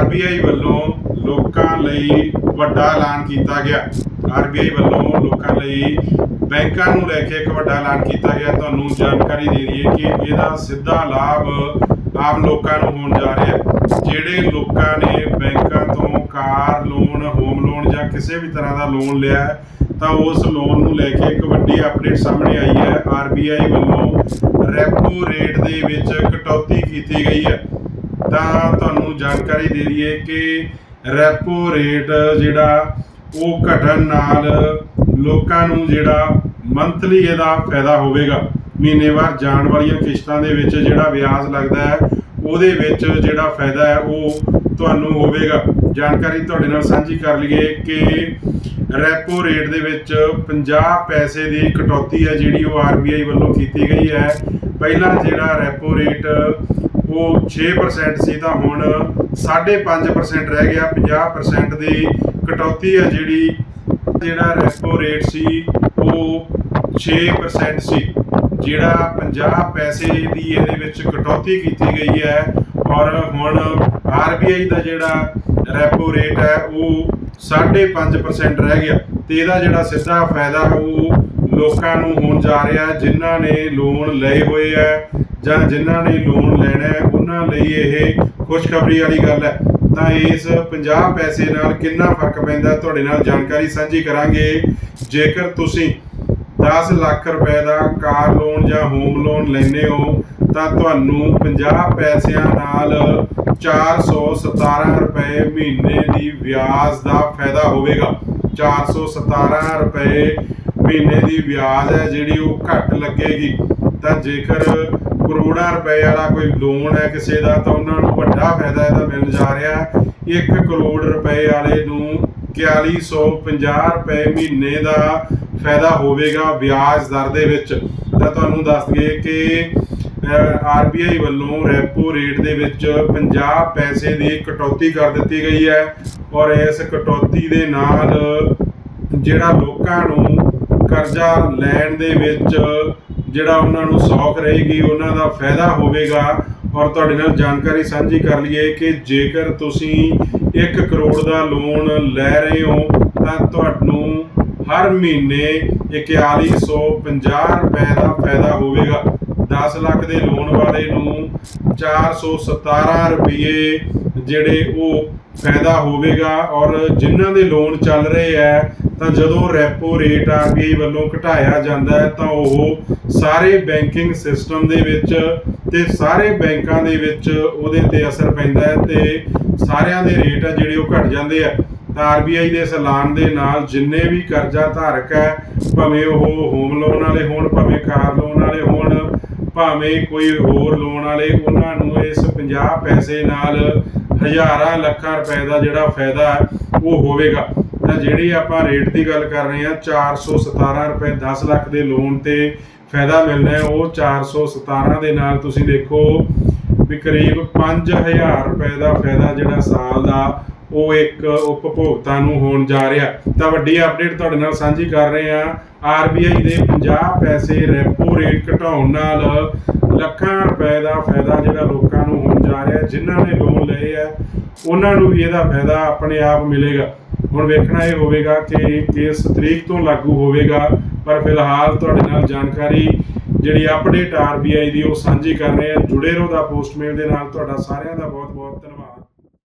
RBI ਵੱਲੋਂ ਲੋਕਾਂ ਲਈ ਵੱਡਾ ਐਲਾਨ ਕੀਤਾ ਗਿਆ। ਆਰਬੀਆਈ ਵੱਲੋਂ ਲੋਕਾਂ ਲਈ ਬੈਂਕਾਂ ਨੂੰ ਲੈ ਕੇ ਇੱਕ ਵੱਡਾ ਐਲਾਨ ਕੀਤਾ ਗਿਆ। ਤੁਹਾਨੂੰ ਜਾਣਕਾਰੀ ਦੇ ਦਈਏ ਕਿ ਇਹਦਾ ਸਿੱਧਾ ਲਾਭ ਆਮ ਲੋਕਾਂ ਨੂੰ ਹੋਣ ਜਾ ਰਿਹਾ ਹੈ। ਜਿਹੜੇ ਲੋਕਾਂ ਨੇ ਬੈਂਕਾਂ ਤੋਂ ਕਾਰ ਲੋਨ ਹੋਮ ਲੋਨ ਜਾਂ ਕਿਸੇ ਵੀ ਤਰ੍ਹਾਂ ਦਾ ਲੋਨ ਲਿਆ ਹੈ, ਤਾਂ ਉਸ ਲੋਨ ਨੂੰ ਲੈ ਕੇ ਇੱਕ ਵੱਡੀ ਅਪਡੇਟ ਸਾਹਮਣੇ ਆਈ ਹੈ। ਆਰਬੀਆਈ ਵੱਲੋਂ ਰੈਪੋ ਰੇਟ ਦੇ ਵਿੱਚ ਕਟੌਤੀ ਕੀਤੀ ਗਈ ਹੈ। ਤਾਂ ਤੁਹਾਨੂੰ ਜਾਣਕਾਰੀ ਦੇ ਦਈਏ ਕਿ ਰੈਪੋ ਰੇਟ ਜਿਹੜਾ ਉਹ ਘਟਣ ਨਾਲ ਲੋਕਾਂ ਨੂੰ ਜਿਹੜਾ ਮੰਥਲੀ ਇਹਦਾ ਫਾਇਦਾ ਹੋਵੇਗਾ। ਮਹੀਨੇਵਾਰ ਜਾਣ ਵਾਲੀਆਂ ਕਿਸ਼ਤਾਂ ਦੇ ਵਿੱਚ ਜਿਹੜਾ ਵਿਆਜ ਲੱਗਦਾ ਹੈ, ਉਹਦੇ ਵਿੱਚ ਜਿਹੜਾ ਫਾਇਦਾ ਹੈ, ਉਹ ਤੁਹਾਨੂੰ ਹੋਵੇਗਾ। ਜਾਣਕਾਰੀ ਤੁਹਾਡੇ ਨਾਲ ਸਾਂਝੀ ਕਰ ਲਈਏ ਕਿ ਰੈਪੋ ਰੇਟ ਦੇ ਵਿੱਚ 50 ਪੈਸੇ ਦੀ ਕਟੌਤੀ ਹੈ, ਜਿਹੜੀ ਉਹ ਆਰਬੀਆਈ ਵੱਲੋਂ ਕੀਤੀ ਗਈ ਹੈ। ਪਹਿਲਾਂ ਜਿਹੜਾ ਰੈਪੋ ਰੇਟ ਉਹ 6% ਸੀ ਤਾਂ ਹੁਣ 5.5% ਰਹਿ ਗਿਆ। 50% ਦੀ ਕਟੌਤੀ ਹੈ ਜਿਹੜੀ ਜਿਹੜਾ ਰੈਪੋ ਰੇਟ ਸੀ ਉਹ 6% ਸੀ। ਜਿਹੜਾ 50 ਪੈਸੇ ਦੀ ਇਹਦੇ ਵਿੱਚ ਕਟੌਤੀ ਕੀਤੀ ਗਈ ਹੈ ਔਰ ਹੁਣ ਆਰਬੀਆਈ ਦਾ ਜਿਹੜਾ ਰੈਪੋ ਰੇਟ ਹੈ ਉਹ 5.5% ਰਹਿ ਗਿਆ। ਤੇ ਇਹਦਾ ਜਿਹੜਾ ਸਿੱਧਾ ਫਾਇਦਾ ਉਹ ਲੋਕਾਂ ਨੂੰ ਹੋਣ ਜਾ ਰਿਹਾ ਹੈ, ਜਿਨ੍ਹਾਂ ਨੇ ਲੋਨ ਲਏ ਹੋਏ ਹੈ ਜਾਂ ਜਿਨ੍ਹਾਂ ਨੇ ਲੋਨ ਲੈਣਾ ਹੈ, ਉਹਨਾਂ ਲਈ ਇਹ ਖੁਸ਼ਖਬਰੀ ਵਾਲੀ ਗੱਲ ਹੈ। ਤਾਂ ਇਸ 50 ਪੈਸੇ ਨਾਲ ਕਿੰਨਾ ਫ਼ਰਕ ਪੈਂਦਾ, ਤੁਹਾਡੇ ਨਾਲ ਜਾਣਕਾਰੀ ਸਾਂਝੀ ਕਰਾਂਗੇ। ਜੇਕਰ ਤੁਸੀਂ 10 ਲੱਖ ਰੁਪਏ ਦਾ ਕਾਰ ਲੋਨ ਜਾਂ ਹੋਮ ਲੋਨ ਲੈਨੇ ਹੋ, ਤਾਂ ਤੁਹਾਨੂੰ 50 ਪੈਸਿਆਂ ਨਾਲ 417 ਰੁਪਏ ਮਹੀਨੇ ਦੀ ਵਿਆਜ ਦਾ ਫਾਇਦਾ ਹੋਵੇਗਾ। 417 ਰੁਪਏ ਮਹੀਨੇ ਦੀ ਵਿਆਜ ਹੈ ਜਿਹੜੀ ਉਹ ਘੱਟ ਲੱਗੇਗੀ। ਤਾਂ ਜੇਕਰ ਕਰੋੜਾਂ ਰੁਪਏ ਵਾਲਾ ਕੋਈ ਲੋਨ ਹੈ ਕਿਸੇ ਦਾ, ਤਾਂ ਉਹਨਾਂ ਨੂੰ ਵੱਡਾ ਫਾਇਦਾ ਇਹਦਾ ਮਿਲ ਜਾ ਰਿਹਾ ਹੈ। 1 ਕਰੋੜ ਰੁਪਏ ਵਾਲੇ ਨੂੰ 4150 ਰੁਪਏ ਮਹੀਨੇ ਦਾ ਫਾਇਦਾ ਹੋਵੇਗਾ ਵਿਆਜ ਦਰ ਦੇ ਵਿੱਚ। ਤਾਂ ਤੁਹਾਨੂੰ ਦੱਸ ਦਈਏ ਕਿ ਆਰਬੀਆਈ ਵੱਲੋਂ ਰੈਪੋ ਰੇਟ ਦੇ ਵਿੱਚ 50 ਪੈਸੇ ਦੀ ਕਟੌਤੀ ਕਰ ਦਿੱਤੀ ਗਈ ਹੈ। ਔਰ ਇਸ ਕਟੌਤੀ ਦੇ ਨਾਲ ਜਿਹੜਾ ਲੋਕਾਂ ਨੂੰ ਕਰਜ਼ਾ ਲੈਣ ਦੇ ਵਿੱਚ ਜਿਹੜਾ ਉਹਨਾਂ ਨੂੰ ਸੌਖ ਰਹੇਗੀ, ਉਹਨਾਂ ਦਾ ਫਾਇਦਾ ਹੋਵੇਗਾ। ਔਰ ਤੁਹਾਡੇ ਨਾਲ ਜਾਣਕਾਰੀ ਸਾਂਝੀ ਕਰ ਲਈਏ ਕਿ ਜੇਕਰ ਤੁਸੀਂ 1 ਕਰੋੜ ਦਾ ਲੋਨ ਲੈ ਰਹੇ ਹੋ, ਤਾਂ ਤੁਹਾਨੂੰ ਹਰ ਮਹੀਨੇ 4150 ਰੁਪਏ ਦਾ ਫਾਇਦਾ ਹੋਵੇਗਾ। 10 ਲੱਖ ਦੇ ਲੋਨ ਵਾਲੇ ਨੂੰ 417 ਰੁਪਏ ਜਿਹੜੇ ਉਹ ਫਾਇਦਾ ਹੋਵੇਗਾ। ਔਰ ਜਿਨ੍ਹਾਂ ਦੇ ਲੋਨ ਚੱਲ ਰਹੇ ਹੈ ਤਾਂ ਜਦੋਂ ਰੈਪੋ ਰੇਟ ਆਰਬੀਆਈ ਵੱਲੋਂ ਘਟਾਇਆ ਜਾਂਦਾ ਹੈ, ਤਾਂ ਉਹ ਸਾਰੇ ਬੈਂਕਿੰਗ ਸਿਸਟਮ ਦੇ ਵਿੱਚ ਤੇ ਸਾਰੇ ਬੈਂਕਾਂ ਦੇ ਵਿੱਚ ਉਹਦੇ ਤੇ ਅਸਰ ਪੈਂਦਾ ਹੈ ਤੇ ਸਾਰਿਆਂ ਦੇ ਰੇਟ ਆ ਜਿਹੜੇ ਉਹ ਘਟ ਜਾਂਦੇ ਆ। ਤਾਂ ਆਰਬੀਆਈ ਦੇ ਇਸ ਐਲਾਨ ਦੇ ਨਾਲ ਜਿੰਨੇ ਵੀ ਕਰਜ਼ਾ ਧਾਰਕ ਹੈ, ਭਾਵੇਂ ਉਹ ਹੋਮ ਲੋਨ ਵਾਲੇ ਹੋਣ, ਭਾਵੇਂ ਕਾਰ ਲੋਨ ਵਾਲੇ ਹੋਣ, ਭਾਵੇਂ ਕੋਈ ਹੋਰ ਲੋਨ ਵਾਲੇ, ਉਹਨਾਂ ਨੂੰ ਇਸ 50 ਪੈਸੇ ਨਾਲ ਹਜ਼ਾਰਾਂ ਲੱਖਾਂ ਰੁਪਏ ਦਾ ਜਿਹੜਾ ਫਾਇਦਾ ਉਹ ਹੋਵੇਗਾ। ਤਾਂ ਜਿਹੜੀ ਆਪਾਂ ਰੇਟ ਦੀ ਗੱਲ ਕਰ ਰਹੇ ਹਾਂ 417 ਰੁਪਏ 10 ਲੱਖ ਦੇ ਲੋਨ ਤੇ ਫਾਇਦਾ ਮਿਲਣਾ ਹੈ। ਉਹ 417 ਦੇ ਨਾਲ ਤੁਸੀਂ ਦੇਖੋ ਵੀ ਕਰੀਬ 5000 ਰੁਪਏ ਦਾ ਫਾਇਦਾ ਜਿਹੜਾ ਸਾਲ ਦਾ ਉਹ ਇੱਕ ਉਪਭੋਗਤਾ ਨੂੰ ਹੋਣ ਜਾ ਰਿਹਾ। ਤਾਂ ਵੱਡੀ ਅਪਡੇਟ ਤੁਹਾਡੇ ਨਾਲ ਸਾਂਝੀ ਕਰ ਰਹੇ ਹਾਂ। ਆਰਬੀਆਈ ਦੇ 50 ਪੈਸੇ ਰੈਪੋ ਰੇਟ ਘਟਾਉਣ ਨਾਲ ਲੱਖਾਂ ਰੁਪਏ ਦਾ ਫਾਇਦਾ ਜਿਹੜਾ ਲੋਕਾਂ ਨੂੰ ਹੋਣ ਜਾ ਰਿਹਾ, ਜਿਨ੍ਹਾਂ ਨੇ ਲੋਨ ਲਏ ਆ ਉਹਨਾਂ ਨੂੰ ਵੀ ਇਹਦਾ ਫਾਇਦਾ ਆਪਣੇ ਆਪ ਮਿਲੇਗਾ। ਹੁਣ ਵੇਖਣਾ ਇਹ ਹੋਵੇਗਾ ਕਿ ਕਿਸ ਤਰੀਕ ਤੋਂ ਲਾਗੂ ਹੋਵੇਗਾ, ਪਰ ਫਿਲਹਾਲ ਤੁਹਾਡੇ ਨਾਲ ਜਾਣਕਾਰੀ ਜਿਹੜੀ ਅਪਡੇਟ ਆਰਬੀਆਈ ਦੀ ਉਹ ਸਾਂਝੀ ਕਰ ਰਹੇ ਆ। ਜੁੜੇ ਰਹੋ ਦਾ ਪੋਸਟਮੇਲ ਦੇ ਨਾਲ। ਤੁਹਾਡਾ ਸਾਰਿਆਂ ਦਾ ਬਹੁਤ ਬਹੁਤ ਧੰਨਵਾਦ।